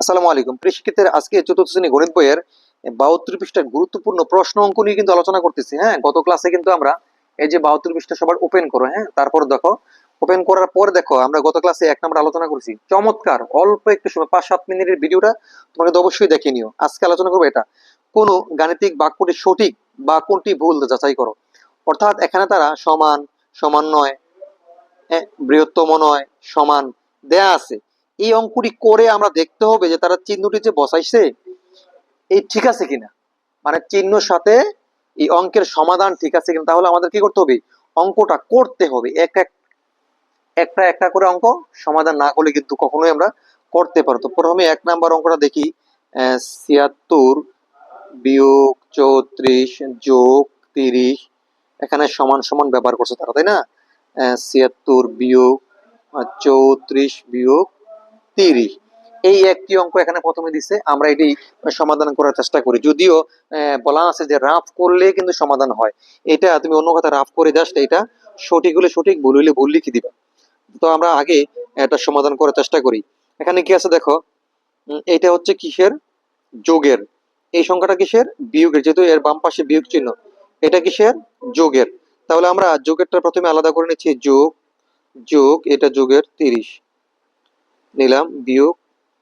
আসসালামু আলাইকুম। প্রিয় শিক্ষার্থীরা আজকে চতুর্থ শ্রেণি গণিত বইয়ের বাহাত্তর পৃষ্ঠার গুরুত্বপূর্ণ প্রশ্ন অঙ্ক নিয়ে কিন্তু আলোচনা করতেছি হ্যাঁ? গত ক্লাসে কিন্তু আমরা এই যে বাহাত্তর পৃষ্ঠা সবার ওপেন করো হ্যাঁ? তারপর দেখো ওপেন করার পর দেখো আমরা গত ক্লাসে এক নম্বর আলোচনা করছি। চমৎকার! অল্প একটু সময় পাঁচ সাত মিনিটের ভিডিওটা তোমাকে তো অবশ্যই দেখে নিও। আজকে আলোচনা করব এটা কোন গাণিতিক বাক্যটি সঠিক বা কোনটি ভুল যাচাই করো? অর্থাৎ এখানে তারা সমান সমন্বয় হ্যাঁ, বৃহত্তম নয় সমান দেয়া আছে। এই অঙ্কটি করে আমরা দেখতে হবে যে তারা চিহ্নটি যে বসাইছে, এই ঠিক আছে কিনা? মানে চিহ্নর সাথে এই অঙ্কের সমাধান ঠিক আছে কিনা? তাহলে আমাদের কি করতে হবে? অঙ্কটা করতে হবে। এক এক, একটা একটা করে অঙ্ক সমাধান না করলে কিন্তু কখনোই আমরা করতে পারো তো প্রথমে এক নাম্বার অঙ্কটা দেখি। ছিয়াত্তর বিয়োগ চৌত্রিশ যোগ তিরিশ। এখানে সমান সমান ব্যবহার করছে তারা, তাই না? ছিয়াত্তর বিয়োগ চৌত্রিশ বিয়োগ তিরিশ। এই একটি অঙ্ক এখানে প্রথমে দিছে, আমরা এটি সমাধান করার চেষ্টা করি। যদিও বলা আছে যে রাফ করলে কিন্তু সমাধান হয়। এটা তুমি অন্য কথা রাফ করে জাস্ট এটা সঠিক হলে সঠিক, ভুল হলে ভুল লিখে দিবা। তো আমরা আগে এটা সমাধান করার চেষ্টা করি। এখানে কি আছে দেখো? এটা হচ্ছে কিসের? যোগের। এই সংখ্যাটা কিসের? বিয়োগের। যেহেতু এর বাম পাশে বিয়োগ চিহ্ন, এটা কিসের? যোগের। তাহলে আমরা যোগেরটা প্রথমে আলাদা করে নিচ্ছি। যোগ যোগ, এটা যোগের তিরিশ। নিলাম, বিয়োগ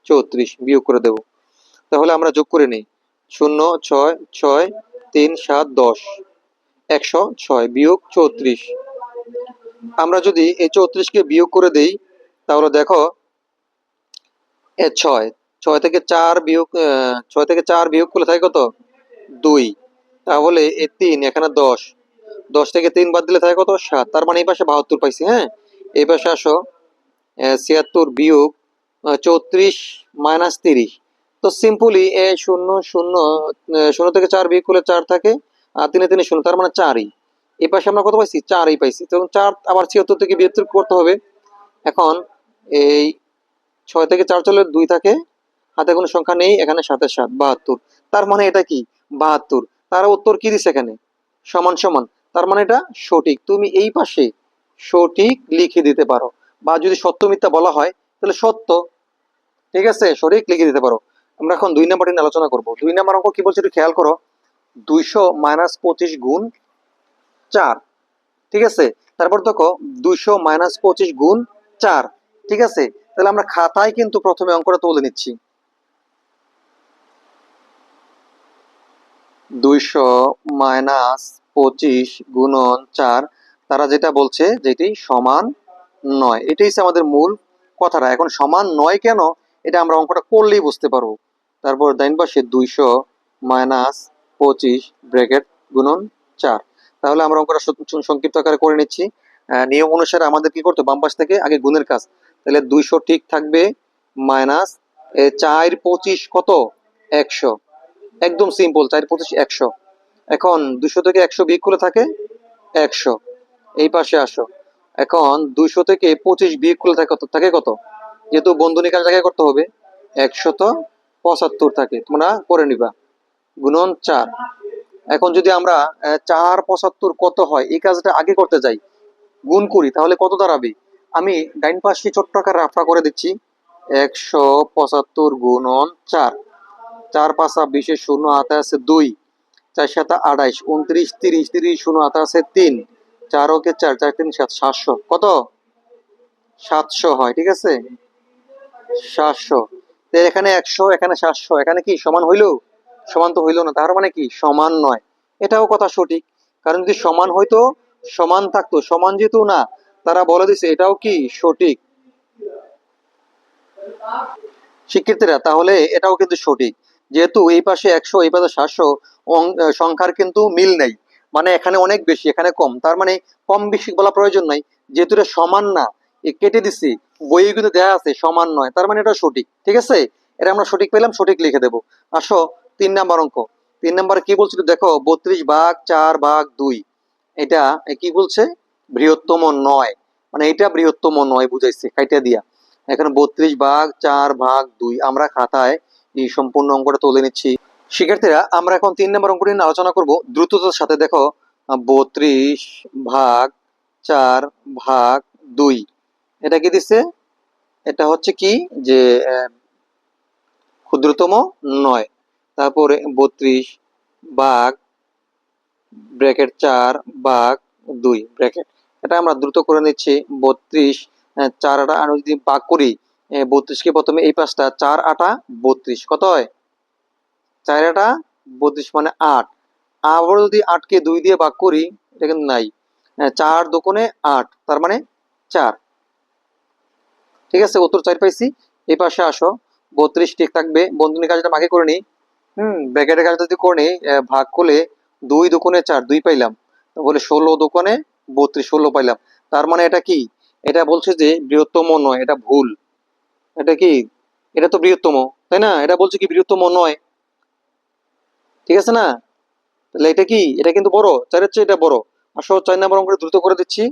চৌত্রিশ, বিয়োগ করে দেব। তাহলে আমরা যোগ করে নিই। শূন্য, ছয় ছয়, তিন, সাত, দশ, একশো ছয়, বিয়োগ চৌত্রিশ। আমরা যদি এই চৌত্রিশকে বিয়োগ করে দেই, তাহলে দেখো, এ ছয় ছয় থেকে চার বিয়োগ ছয় থেকে চার বিয়োগ করলে থাকে কত? দুই। তাহলে এ তিন, এখানে দশ। দশ থেকে তিন বাদ দিলে থাকে কত? সাত। তার মানে এই পাশে বাহাত্তর পাইছি হ্যাঁ? এই পাশে আসো ছিয়াত্তর বিয়োগ চৌত্রিশ মাইনাস তিরিশ। তো সিম্পলি এ শূন্য শূন্য শূন্য থেকে চার বিয়োগ করলে চার থাকে, আর তিনে তিনে শূন্য, তার মানে চারই। এই পাশে আমরা কত পাইছি? চারই পাইছি। তখন চার, আবার ছিয়াত্তর থেকে বিয়াত্তর করতে হবে। এখন এই ছয় থেকে চার চলে দুই থাকে, হাতে কোনো সংখ্যা নেই, এখানে সাথে সাত, বাহাত্তর। তার মানে এটা কি? বাহাত্তর। তার উত্তর কি দিছে এখানে? সমান সমান। তার মানে এটা সঠিক। তুমি এই পাশে সঠিক লিখে দিতে পারো। বা যদি সত্য মিথ্যা বলা হয়, তাহলে সত্য ঠিক আছে, সঠিক লিখে দিতে পারো। আমরা এখন দুই নাম্বারটি আলোচনা করব। দুই নাম্বার অঙ্ক কি বলছে একটু খেয়াল করো। দুইশো মাইনাস পঁচিশ গুণ চার। ঠিক আছে? তারপর দেখো, দুইশো মাইনাস পঁচিশ গুণ চার। ঠিক আছে? তাহলে আমরা খাতায় কিন্তু প্রথমে অঙ্কটা তুলে নিচ্ছি। দুইশো মাইনাস পঁচিশ গুণন চার, তারা যেটা বলছে যেটি সমান নয়। এটাই আমাদের মূল কথাটা। এখন সমান নয় কেন? এটা আমরা অঙ্কটা করলেই বুঝতে পারব। তারপর ডাইন পাশে দুইশো মাইনাস পঁচিশ ব্র্যাকেট গুণন চার। তাহলে আমরা অঙ্কটা সংক্ষিপ্ত আকারে করে নিচ্ছি। নিয়ম অনুসারে আমাদের কি করতে বাম পাশ থেকে আগে গুণের কাজ। তাহলে দুইশো ঠিক থাকবে মাইনাস চার পঁচিশ কত? একশো। একদম সিম্পল চার পঁচিশ একশো। এখন দুশো থেকে একশো বিয়োগ করে থাকে একশো। এই পাশে আসো। এখন দুইশো থেকে পঁচিশ বিয়োগ করলে থাকে কত? থাকে কত? যেহেতু বন্ধনীকার জায়গায় করতে হবে, একশত পঁচাত্তর থাকে। তোমরা করে নিবা। গুণন চার। এখন যদি আমরা চার পঁচাত্তর কত হয়, এই কাজটা আগে করতে যাই, গুণ করি, তাহলে কত দাঁড়াবে? আমি ডাইন পাশে ছোট্ট আকারে রাফা করে দিচ্ছি? একশো পঁচাত্তর গুণন চার। চার পাঁচা বিশে শূন্য হাতে আছে দুই। চার সাথে আড়াইশ উনত্রিশ তিরিশ তিরিশ শূন্য হাতে আছে তিন। চার ওকে চার চার তিন সাত, সাতশো। কত? সাতশো হয়, ঠিক আছে? সাতশো। এখানে একশো, এখানে সাতশো। এখানে কি সমান হইল? সমান তো হইল না। তার মানে কি? সমান নয়। এটাও কথা সঠিক। কারণ যদি সমান হইতো, সমান থাকতো। সমান যেহেতু না, তারা বলে দিছে, এটাও কি সঠিক? শিক্ষার্থীরা, তাহলে এটাও কিন্তু সঠিক। যেহেতু এই পাশে একশো, এই পাশে সাতশো সংখ্যার কিন্তু মিল নেই। মানে এখানে অনেক বেশি, এখানে কম। তার মানে কম বেশি বলা প্রয়োজন নাই। যেহেতু সমান না কেটে দিছি, বইয়ে কিন্তু দেওয়া আছে, সমান নয়, তার মানে এটা সঠিক, ঠিক আছে? এটা আমরা সঠিক পেলাম, সঠিক লিখে দেবো। আসো, তিন নাম্বার অঙ্ক। তিন নাম্বার কি বলছিল? দেখো, বত্রিশ ভাগ চার ভাগ দুই। এটা কি বলছে? বৃহত্তম নয়। মানে এটা বৃহত্তম নয়, বুঝাইছে, কাইটা দিয়া। এখানে বত্রিশ ভাগ চার ভাগ দুই, আমরা খাতায় এই সম্পূর্ণ অঙ্কটা তুলে নিচ্ছি। শিক্ষার্থীরা, আমরা এখন তিন নম্বর অঙ্কটি নিয়ে আলোচনা করব। দ্রুততার সাথে দেখো, বত্রিশ ভাগ চার ভাগ দুই। এটা কি দিচ্ছে এটা হচ্ছে কি? যে ক্ষুদ্রতম নয়। তারপরে বত্রিশ বাঘ, ব্র্যাকেট চার, বাঘ দুই, ব্র্যাকেট। এটা আমরা দ্রুত করে নিচ্ছি। বত্রিশ চার আটা। আমি যদি বাঘ করি বত্রিশকে প্রথমে এই পাঁচটা, চার আটা, বত্রিশ। কত হয়? চার আটা, বত্রিশ মানে আট। আবার যদি আটকে দুই দিয়ে বাঘ করি, এটা কিন্তু নাই। চার দোকানে আট, তার মানে চার। ঠিক আছে, উত্তর চার পাইছি। এই পাশে আসো। বত্রিশ ঠিক থাকবে। বন্ধনী কাজটা আগে করে নিই হুম ব্র্যাকেটের কাজটা যদি করে নিই ভাগ করলে দুই দোকানে চার, দুই পাইলাম। বলে ষোলো দোকানে বত্রিশ, ষোলো পাইলাম। তার মানে এটা কি? এটা বলছে যে বৃহত্তম নয়, এটা ভুল। এটা কি? এটা তো বৃহত্তম, তাই না? এটা বলছে কি বৃহত্তম নয়? ঠিক আছে না? তাহলে এটা কি? এটা কিন্তু বড়। চারের চেয়ে এটা বড়। আসো, চার নাম্বার অঙ্কটা দ্রুত করে দিচ্ছি।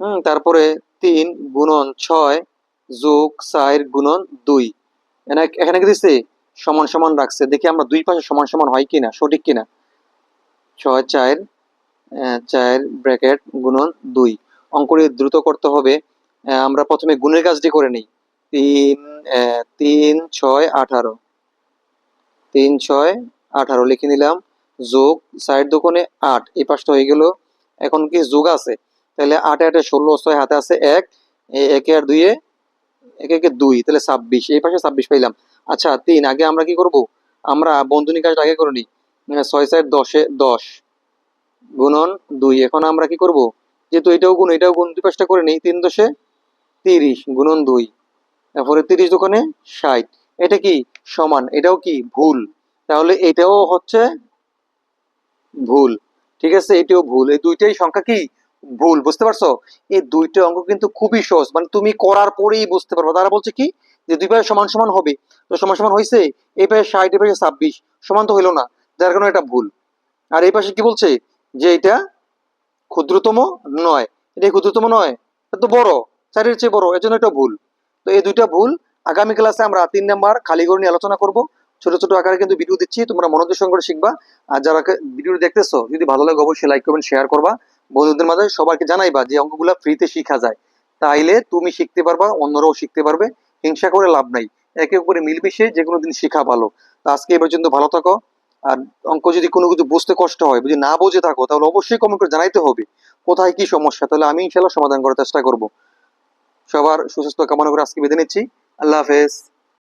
হুম, তারপরে তিন গুণন ছয় যোগ চার গুণন দুই। এখানে কি দিচ্ছে সমান সমান রাখছে। দেখি আমরা দুই পাশে সমান সমান হয় কিনা, সঠিক কিনা? ছয়, চার চার ব্র্যাকেট গুণন দুই। অঙ্কটি দ্রুত করতে হবে। আমরা প্রথমে গুণের কাজটি করে নিই। তিন তিন, ছয়, আঠারো। তিন, ছয়, আঠারো লিখে নিলাম। যোগ সাইড দোকানে আট। এই পাঁচটা হয়ে গেল। এখন কি যোগ আছে? তাহলে আটে আটে ষোলো, ছয় হাতে আছে এক। একে আর দুইয়ে একে দুই, তাহলে ছাব্বিশ, এই পাশে ছাব্বিশ পাইলাম। আচ্ছা তিন, আগে আমরা কি করব? আমরা বন্ধনী কাজটা আগে করে নিই ছয় সাইড দশে দশ, গুণন দুই, এখন আমরা কি করব? যেহেতু এটাও গুণ এটাও গুণ, দুই পাঁচটা করে নিই, তিন দশে তিরিশ, গুণন দুই, তারপরে তিরিশ দোকানে ষাট, এটা কি সমান, এটাও কি ভুল? তাহলে এটাও হচ্ছে ভুল, ঠিক আছে? এটাও ভুল, এই দুইটাই সংখ্যা কি? ভুল, বুঝতে পারছ? এই দুইটা অঙ্ক কিন্তু খুবই সহজ। মানে তুমি করার পরেই বুঝতে পারবে। তারা বলছে কি? যে দুই পাশে সমান সমান হবে। তো সমান সমান হয়েছে এই পাশে ষাট, এই পাশে ছাব্বিশ। সমান তো হইল না। যার কারণে এটা ভুল। আর এই পাশে কি বলছে? যে এটা ক্ষুদ্রতম নয়। এটা ক্ষুদ্রতম নয়। এটা তো বড়। চারের চেয়ে বড়। এজন্য এটা ভুল। তো এই দুইটা ভুল আগামী ক্লাসে আমরা তিন নাম্বার খালি করে নিয়ে আলোচনা করব। ছোট ছোট আকারে কিন্তু ভিডিও দিচ্ছি। তোমরা মনোযোগ সঙ্গে শিখবা। আর যারা ভিডিও দেখতেছো, যদি ভালো লাগে অবশ্যই লাইক করবেন শেয়ার করবা। বন্ধুদের মাঝে সবাইকে জানাইবা যে অঙ্কগুলা ফ্রিতে শিখা যায়। তাইলে তুমি শিখতে পারবা, অন্যরাও শিখতে পারবে, হিংসা করে লাভ নাই। একে উপরে মিলমিশে যে কোনো দিন শেখা ভালো। তো আজকে এ পর্যন্ত ভালো থাকো। আর অঙ্ক যদি কোনো কিছু বুঝতে কষ্ট হয়, যদি না বুঝে থাকো, তাহলে অবশ্যই কমেন্ট করে জানাইতে হবে, কোথায় কি সমস্যা? তাহলে আমি ইনশাল্লাহ সমাধান করার চেষ্টা করব। সবার সুস্বাস্থ্য কামনা করে আজকে বেঁধে নিচ্ছি। আল্লাহ হাফেজ।